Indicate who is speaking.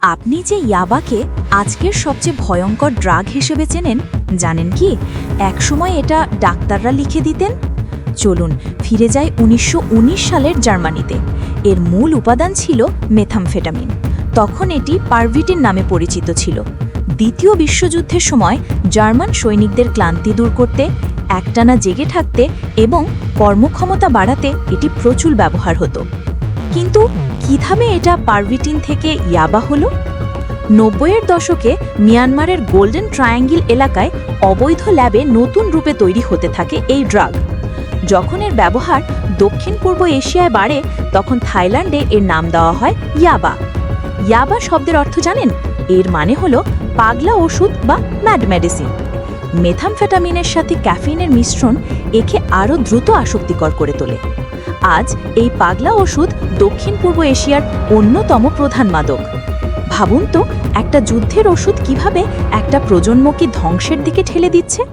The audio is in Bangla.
Speaker 1: আপনি যে ইয়াবাকে আজকের সবচেয়ে ভয়ঙ্কর ড্রাগ হিসেবে চেনেন, জানেন কি? একসময় এটা ডাক্তাররা লিখে দিতেন। চলুন, ফিরে যায় উনিশশো উনিশ সালের জার্মানিতে। এর মূল উপাদান ছিল মেথামফেটামিন। তখন এটি পারভিটিন নামে পরিচিত ছিল। দ্বিতীয় বিশ্বযুদ্ধের সময় জার্মান সৈনিকদের ক্লান্তি দূর করতে, একটানা জেগে থাকতে এবং কর্মক্ষমতা বাড়াতে এটি প্রচুর ব্যবহার হতো। কিন্তু কীভাবে এটা পারভিটিন থেকে ইয়াবা হলো? নব্বইয়ের দশকে মিয়ানমারের গোল্ডেন ট্রায়াঙ্গেল এলাকায় অবৈধ ল্যাবে নতুন রূপে তৈরি হতে থাকে এই ড্রাগ। যখন এর ব্যবহার দক্ষিণ পূর্ব এশিয়ায় বাড়ে, তখন থাইল্যান্ডে এর নাম দেওয়া হয় ইয়াবা। ইয়াবা শব্দের অর্থ জানেন? এর মানে হলো পাগলা ওষুধ বা ম্যাড মেডিসিন। মেথামফেটামিনের সাথে ক্যাফিনের মিশ্রণ একে আরও দ্রুত আসক্তিকর করে তোলে। আজ এই পাগলা ওষুধ দক্ষিণ পূর্ব এশিয়ার অন্যতম প্রধান মাদক। ভাবুন তো, একটা যুদ্ধের ওষুধ কীভাবে একটা প্রজন্মকে ধ্বংসের দিকে ঠেলে দিচ্ছে?